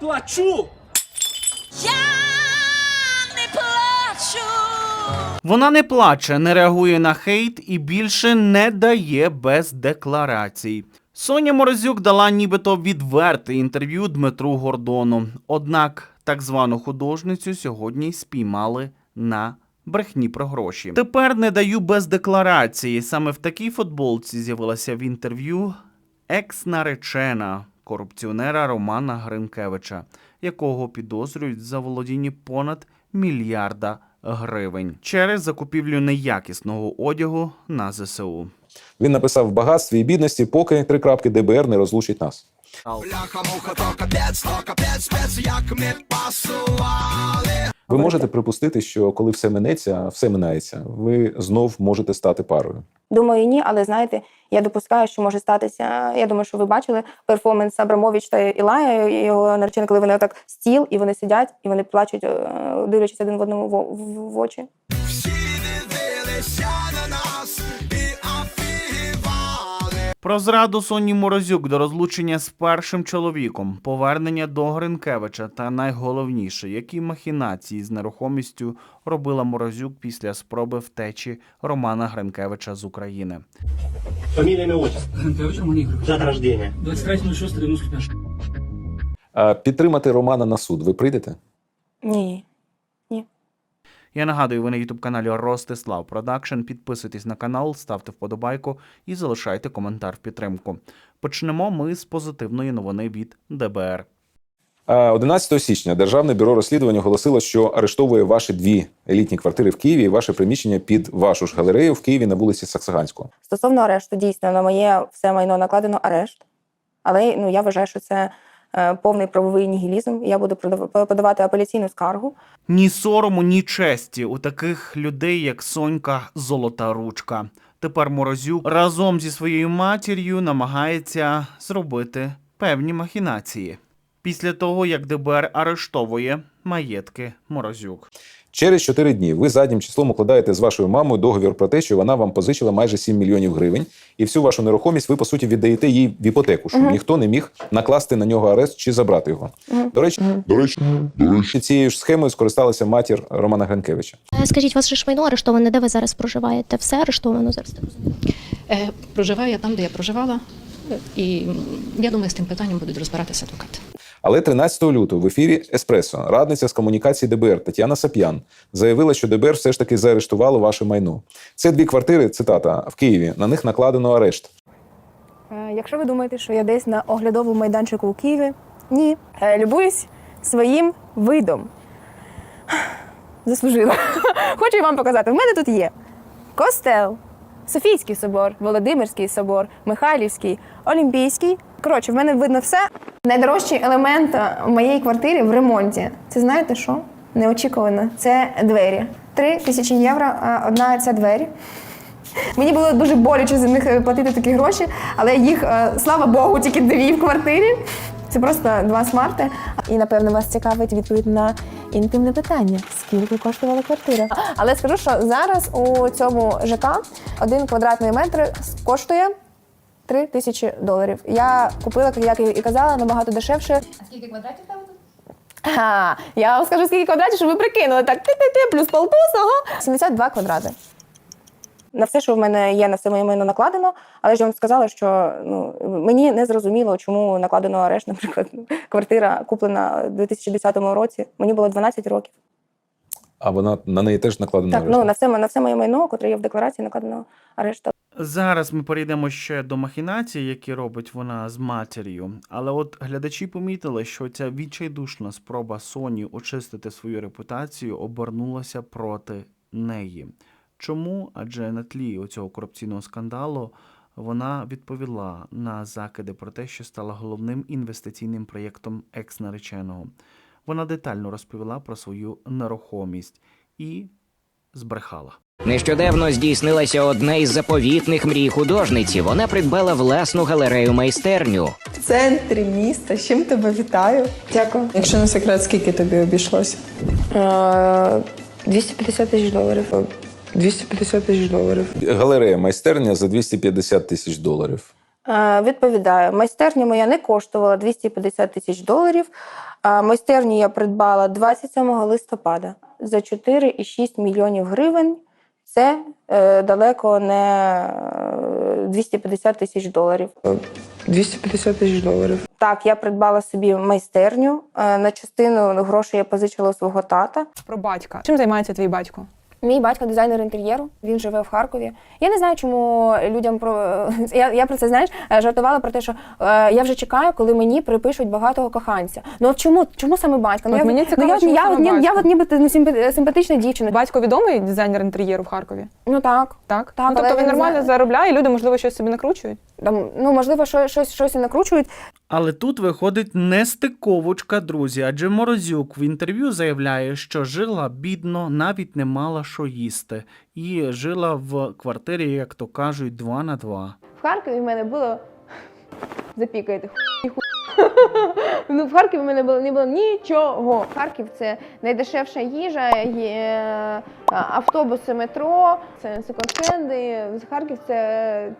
плачу. Вона не плаче, не реагує на хейт і більше не дає без декларацій. Соня Морозюк дала нібито відверте інтерв'ю Дмитру Гордону. Однак так звану художницю сьогодні спіймали на брехні про гроші. Тепер не даю без декларації. Саме в такій футболці з'явилася в інтерв'ю екс-наречена корупціонера Романа Гринкевича, якого підозрюють за володіння понад мільярда гривень через закупівлю неякісного одягу на ЗСУ. Він написав в багатстві і бідності, поки три крапки ДБР не розлучить нас. Ви можете припустити, що коли все минеться, все минається. Ви знов можете стати парою. Думаю, ні, але знаєте, я допускаю, що може статися. Я думаю, що ви бачили перформанс Абрамович та Ілая, його наречена, коли вони отак стіл, і вони сидять, і вони плачуть, е, дивлячись один в одному в, очі. Про зраду Соні Морозюк до розлучення з першим чоловіком, повернення до Гринкевича та найголовніше, які махінації з нерухомістю робила Морозюк після спроби втечі Романа Гринкевича з України. Фамилия, имя, отчество. Гринкевич Роман Ігорович. Дата рождения. 23.06.95. А підтримати Романа на суд ви прийдете? Ні. Я нагадую, ви на ютуб каналі Ростислав Продакшн. Підписуйтесь на канал, ставте вподобайку і залишайте коментар в підтримку. Почнемо ми з позитивної новини від ДБР. 11 січня Державне бюро розслідувань оголосило, що арештовує ваші дві елітні квартири в Києві і ваше приміщення під вашу ж галерею в Києві на вулиці Саксаганського. Стосовно арешту, дійсно, на моє все майно накладено арешт, але ну, я вважаю, що це е, повний правовий нігілізм. Я буду подавати апеляційну скаргу. Ні сорому, ні честі у таких людей, як Сонька Золота Ручка. Тепер Морозюк разом зі своєю матір'ю намагається зробити певні махінації. Після того, як ДБР арештовує маєтки Морозюк. Через 4 дні ви заднім числом укладаєте з вашою мамою договір про те, що вона вам позичила майже 7 мільйонів гривень, і всю вашу нерухомість ви по суті віддаєте їй в іпотеку, щоб ніхто не міг накласти на нього арест чи забрати його. До речі, до речі, до речі, цією ж схемою скористалася матір Романа Гринкевича. Е, Скажіть, вас ж майно арештоване, де ви зараз проживаєте? Все арештовано зараз? Е, Проживаю я там, де я проживала, і я думаю, з тим питанням будуть розбиратися адвокати. Але 13 лютого в ефірі Еспресо радниця з комунікації ДБР Тетяна Сап'ян заявила, що ДБР все ж таки заарештувало ваше майно. Це дві квартири, цитата, в Києві. На них накладено арешт. Е, Якщо ви думаєте, що я десь на оглядовому майданчику у Києві, ні. Е, Любуюсь своїм видом. Заслужила. Хочу вам показати. В мене тут є костел, Софійський собор, Володимирський собор, Михайлівський, Олімпійський. Коротше, в мене видно все. Найдорожчий елемент е, моєї квартири в ремонті. Це знаєте що? Неочікувано. Це двері. Три тисячі євро е, одна ця двері. Мені було дуже боляче за них е, платити такі гроші, але їх, е, слава Богу, тільки дві в квартирі. Це просто два смарти. І напевно вас цікавить відповідь на інтимне питання: скільки коштувала квартира? Але скажу, що зараз у цьому ЖК один квадратний метр коштує 3 тисячі доларів. Я купила, як я і казала, набагато дешевше. А скільки квадратів там? А, я вам скажу, скільки квадратів, щоб ви прикинули. Так, ти-ти-ти, плюс полтос, ага. 72 квадрати. На все, що в мене є, на все моє майно накладено, але ж я вам сказала, що ну, мені не зрозуміло, чому накладено арешт, наприклад, квартира куплена у 2010 році. Мені було 12 років. А вона на неї теж накладено Так, арешт. ну на все, на все моє майно, котре є в декларації, накладено арешт. Зараз ми перейдемо ще до махінацій, які робить вона з матір'ю. Але от глядачі помітили, що ця відчайдушна спроба Соні очистити свою репутацію обернулася проти неї. Чому? Адже на тлі цього корупційного скандалу вона відповіла на закиди про те, що стала головним інвестиційним проєктом екс-нареченого. Вона детально розповіла про свою нерухомість і збрехала. Нещодавно здійснилася одна із заповітних мрій художниці. Вона придбала власну галерею майстерню. В центрі міста. З чим тебе вітаю? Дякую. Якщо не секрет, скільки тобі обійшлося? 250 тисяч доларів. 250 тисяч доларів. Галерея майстерня за 250 тисяч доларів. Е, Відповідаю, майстерня моя не коштувала 250 тисяч доларів. А майстерню я придбала 27 листопада за 4,6 мільйонів гривень. Це е, далеко не е, 250 тисяч доларів. 250 тисяч доларів. Так, я придбала собі майстерню. Е, На частину грошей я позичила у свого тата. Про батька. Чим займається твій батько? Мій батько дизайнер інтер'єру. Він живе в Харкові. Я не знаю, чому людям про я, я про це знаєш жартувала про те, що е, я вже чекаю, коли мені припишуть багатого коханця. Ну от чому чому саме батько? Ну От я мені цікаво, ну, я, чому я, саме я батько? от ніби ну, симпа- симпатична дівчина. Батько відомий дизайнер інтер'єру в Харкові. Ну так. Так? Так, ну, тобто він він нормально заробляє, і люди, можливо, щось собі накручують. Там, ну можливо, що, щось щось і накручують. Але тут виходить нестиковочка, друзі. Адже Морозюк в інтерв'ю заявляє, що жила бідно, навіть не мала що їсти, і жила в квартирі, як то кажуть, два на два. В Харкові в мене було. Запікайте хуй, хуй. Ну, в Харкові в мене було не було нічого. Харків це найдешевша їжа, є автобуси, метро, це секонд-хенди. Харків це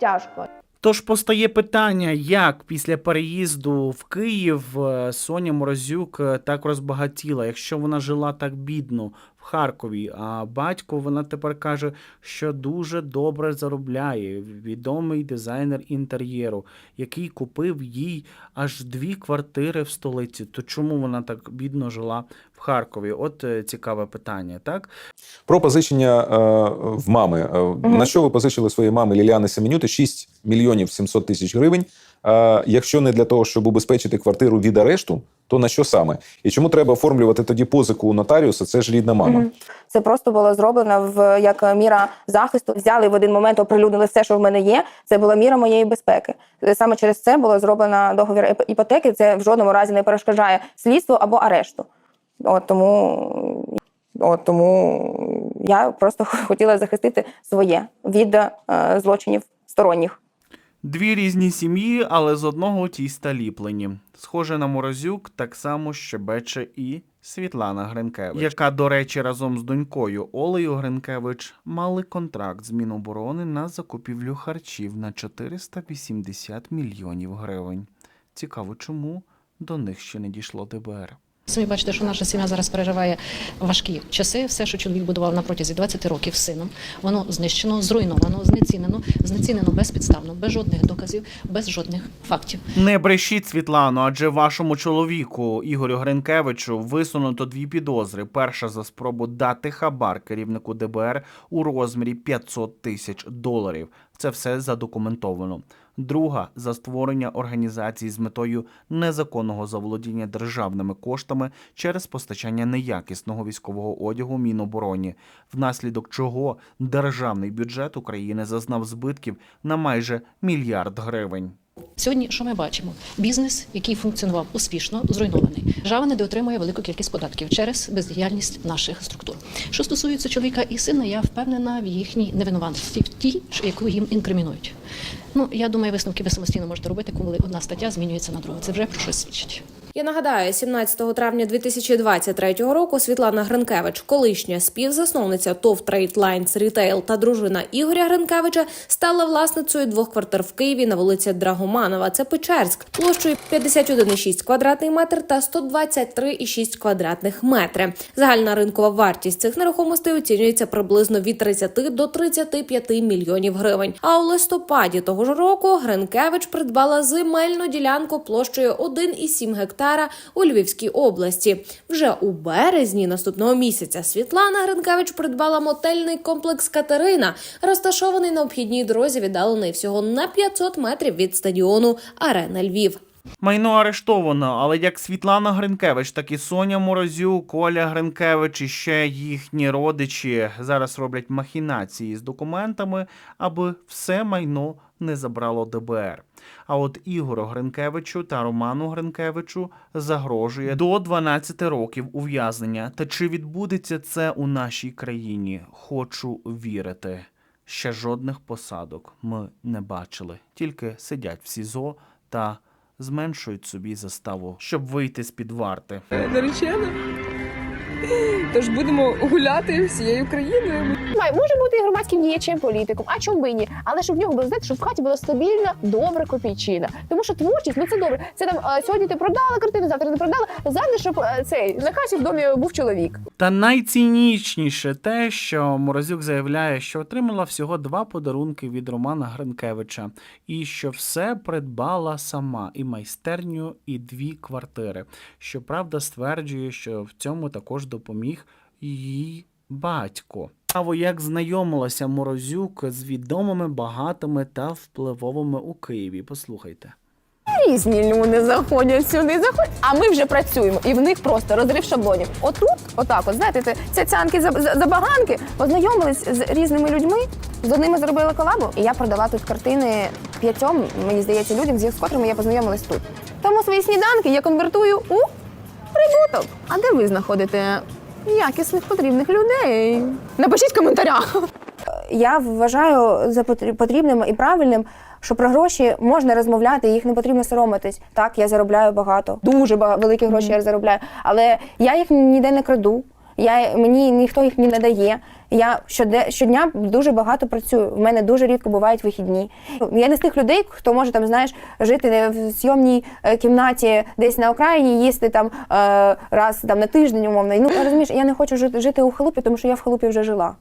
тяжко. Тож постає питання, як після переїзду в Київ е, Соня Морозюк е, так розбагатіла, якщо вона жила так бідно Харкові, а батько вона тепер каже, що дуже добре заробляє. Відомий дизайнер інтер'єру, який купив їй аж дві квартири в столиці. То чому вона так бідно жила в Харкові? От е, цікаве питання, так? Про позичення е, в мами. Е, На що ви позичили своїй мамі Ліліани Семенюти 6 мільйонів 700 тисяч гривень. Якщо не для того, щоб убезпечити квартиру від арешту, то на що саме? І чому треба оформлювати тоді позику у нотаріуса? Це ж рідна мама. Це просто було зроблено в як міра захисту. Взяли в один момент, оприлюднили все, що в мене є. Це була міра моєї безпеки. Саме через це було зроблено договір іп- іпотеки. Це в жодному разі не перешкоджає слідству або арешту. От тому, от тому я просто хотіла захистити своє від е, злочинів сторонніх. Дві різні сім'ї, але з одного тіста ліплені. Схоже на Морозюк, так само щебече і Світлана Гринкевич, яка, до речі, разом з донькою Олею Гринкевич мали контракт з Міноборони на закупівлю харчів на 480 мільйонів гривень. Цікаво, чому до них ще не дійшло ДБР. Самі бачите, що наша сім'я зараз переживає важкі часи. Все, що чоловік будував на протязі 20 років сином, воно знищено, зруйновано, знецінено, знецінено безпідставно, без жодних доказів, без жодних фактів. Не брешіть, Світлано, адже вашому чоловіку Ігорю Гринкевичу висунуто дві підозри. Перша за спробу дати хабар керівнику ДБР у розмірі 500 тисяч доларів. Це все задокументовано. Друга за створення організації з метою незаконного заволодіння державними коштами через постачання неякісного військового одягу Мінобороні, внаслідок чого державний бюджет України зазнав збитків на майже мільярд гривень. Сьогодні що ми бачимо? Бізнес, який функціонував успішно, зруйнований. Держава недоотримує велику кількість податків через бездіяльність наших структур. Що стосується чоловіка і сина, я впевнена в їхній невинуватості, в тій, яку їм інкримінують. Ну я думаю, висновки ви самостійно можете робити, коли одна стаття змінюється на другу. Це вже про щось свідчить. Я нагадаю, 17 травня 2023 року Світлана Гринкевич, колишня співзасновниця ТОВ Lines Retail та дружина Ігоря Гринкевича, стала власницею двох квартир в Києві на вулиці Драгоманова. Це Печерськ, площею 51,6 квадратний метр та 123,6 квадратних метри. Загальна ринкова вартість цих нерухомостей оцінюється приблизно від 30 до 35 мільйонів гривень. А у листопаді того ж року Гринкевич придбала земельну ділянку площею 1,7 гектара у Львівській області. Вже у березні наступного місяця Світлана Гринкевич придбала мотельний комплекс Катерина, розташований на обхідній дорозі, віддалений всього на 500 метрів від стадіону Арена Львів. Майно арештовано, але як Світлана Гринкевич, так і Соня Морозюк, Коля Гринкевич і ще їхні родичі зараз роблять махінації з документами, аби все майно не забрало ДБР. А от Ігору Гринкевичу та Роману Гринкевичу загрожує до 12 років ув'язнення. Та чи відбудеться це у нашій країні? Хочу вірити. Ще жодних посадок ми не бачили, тільки сидять в СІЗО та зменшують собі заставу, щоб вийти з під варти. Наречена? Тож будемо гуляти всією країною. Має може бути і громадським діячем, політиком, а чому би ні? Але щоб в нього було знаєте, щоб в хаті була стабільна, добра копійчина. Тому що творчість, ну це добре. Це там е, сьогодні ти продала картину, завтра не продала. Завжди, щоб е, цей на хаті в домі був чоловік. Та найцінічніше те, що Морозюк заявляє, що отримала всього два подарунки від Романа Гринкевича, і що все придбала сама, і майстерню, і дві квартири. Щоправда, стверджує, що в цьому також допоміг її батько. Цікаво, як знайомилася Морозюк з відомими, багатими та впливовими у Києві. Послухайте. Різні люди заходять сюди, заходять, а ми вже працюємо, і в них просто розрив шаблонів. Отут, отак, от знаєте, це цяцянки за- за- забаганки, познайомились з різними людьми, з одними зробили колабу, і я продала тут картини п'ятьом, мені здається, людям, з котрими я познайомилась тут. Тому свої сніданки я конвертую у прибуток. А де ви знаходите якісних потрібних людей? Напишіть в коментарях. Я вважаю за потрібним і правильним, що про гроші можна розмовляти, їх не потрібно соромитись. Так, я заробляю багато, дуже великі гроші я заробляю, але я їх ніде не краду. Я, мені ніхто їх не дає. Я щоде, щодня дуже багато працюю. В мене дуже рідко бувають вихідні. Я не з тих людей, хто може там, знаєш, жити в зйомній е, кімнаті десь на окраїні, їсти там е, раз там на тиждень, умовно. Ну розумієш, я не хочу жити, жити у халупі, тому що я в халупі вже жила.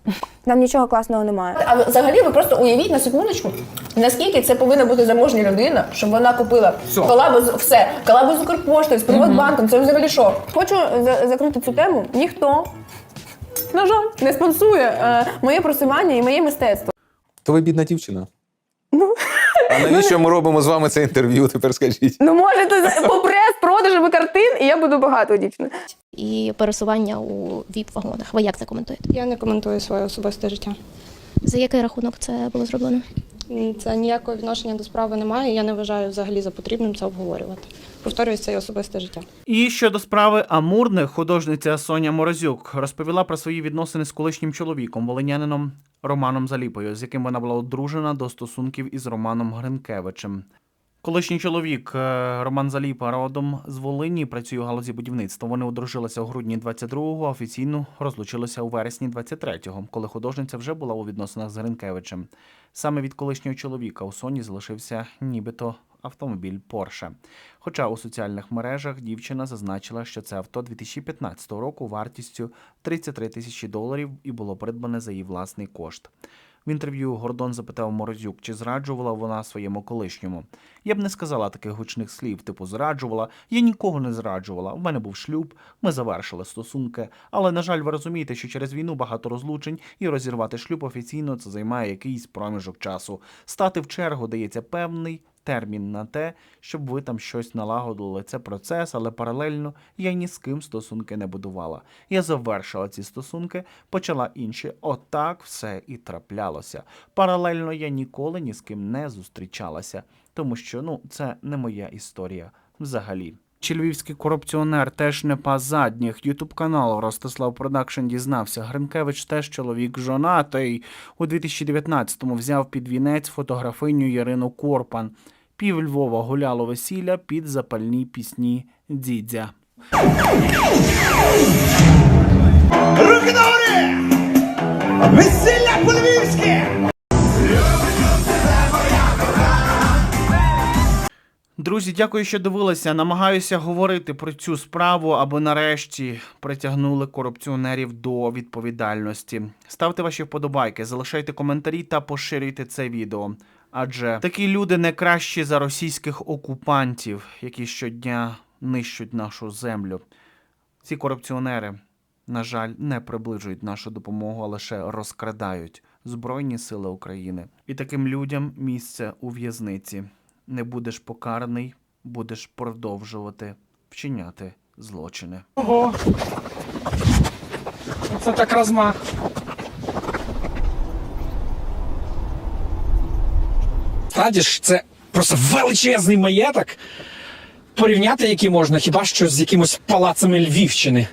Там нічого класного немає. А взагалі ви просто уявіть на секундочку, наскільки це повинна бути заможня людина, щоб вона купила колабу з все, колабу з Укрпоштою, з Приватбанком. Це взагалі що? Хочу за- закрити цю тему. Ніхто. На жаль, не спонсує е, моє просування і моє мистецтво. То ви бідна дівчина. Ну. А навіщо ми робимо з вами це інтерв'ю? Тепер скажіть. Ну можете за- по прес продажами картин, і я буду багато дівчина. І пересування у віп-вагонах. Ви як це коментуєте? Я не коментую своє особисте життя. За який рахунок це було зроблено? Це ніякого відношення до справи немає. Я не вважаю взагалі за потрібним це обговорювати. Повторюю, це особисте життя. І щодо справи Амурних, художниця Соня Морозюк розповіла про свої відносини з колишнім чоловіком, волинянином Романом Заліпою, з яким вона була одружена до стосунків із Романом Гринкевичем. Колишній чоловік е, Роман Заліпа родом з Волині працює у галузі будівництва. Вони одружилися у грудні 22-го, а офіційно розлучилися у вересні 23-го, коли художниця вже була у відносинах з Гринкевичем. Саме від колишнього чоловіка у Соні залишився нібито автомобіль Порше. Хоча у соціальних мережах дівчина зазначила, що це авто 2015 року вартістю 33 тисячі доларів і було придбане за її власний кошт. В інтерв'ю Гордон запитав Морозюк, чи зраджувала вона своєму колишньому. Я б не сказала таких гучних слів, типу зраджувала. Я нікого не зраджувала. У мене був шлюб, ми завершили стосунки. Але на жаль, ви розумієте, що через війну багато розлучень і розірвати шлюб офіційно це займає якийсь проміжок часу. Стати в чергу дається певний термін на те, щоб ви там щось налагодили. Це процес, але паралельно я ні з ким стосунки не будувала. Я завершила ці стосунки, почала інші. Отак все і траплялося. Паралельно я ніколи ні з ким не зустрічалася, тому що ну це не моя історія взагалі. Чи львівський корупціонер теж не пас задніх. Ютуб канал Ростислав Продакшн дізнався. Гринкевич теж чоловік жонатий. У 2019-му взяв під вінець фотографиню Ярину Корпан. Пів Львова гуляло весілля під запальні пісні Дідзя. Руки догори! Весілля по-львівськи! Друзі, дякую, що дивилися. Намагаюся говорити про цю справу, аби нарешті притягнули корупціонерів до відповідальності. Ставте ваші вподобайки, залишайте коментарі та поширюйте це відео. Адже такі люди не кращі за російських окупантів, які щодня нищуть нашу землю. Ці корупціонери, на жаль, не приближують нашу допомогу, а лише розкрадають Збройні Сили України. І таким людям місце у в'язниці. Не будеш покараний, будеш продовжувати вчиняти злочини. Ого. Це так розмах. Радіш, це просто величезний маєток, порівняти який можна хіба що з якимось палацами Львівщини.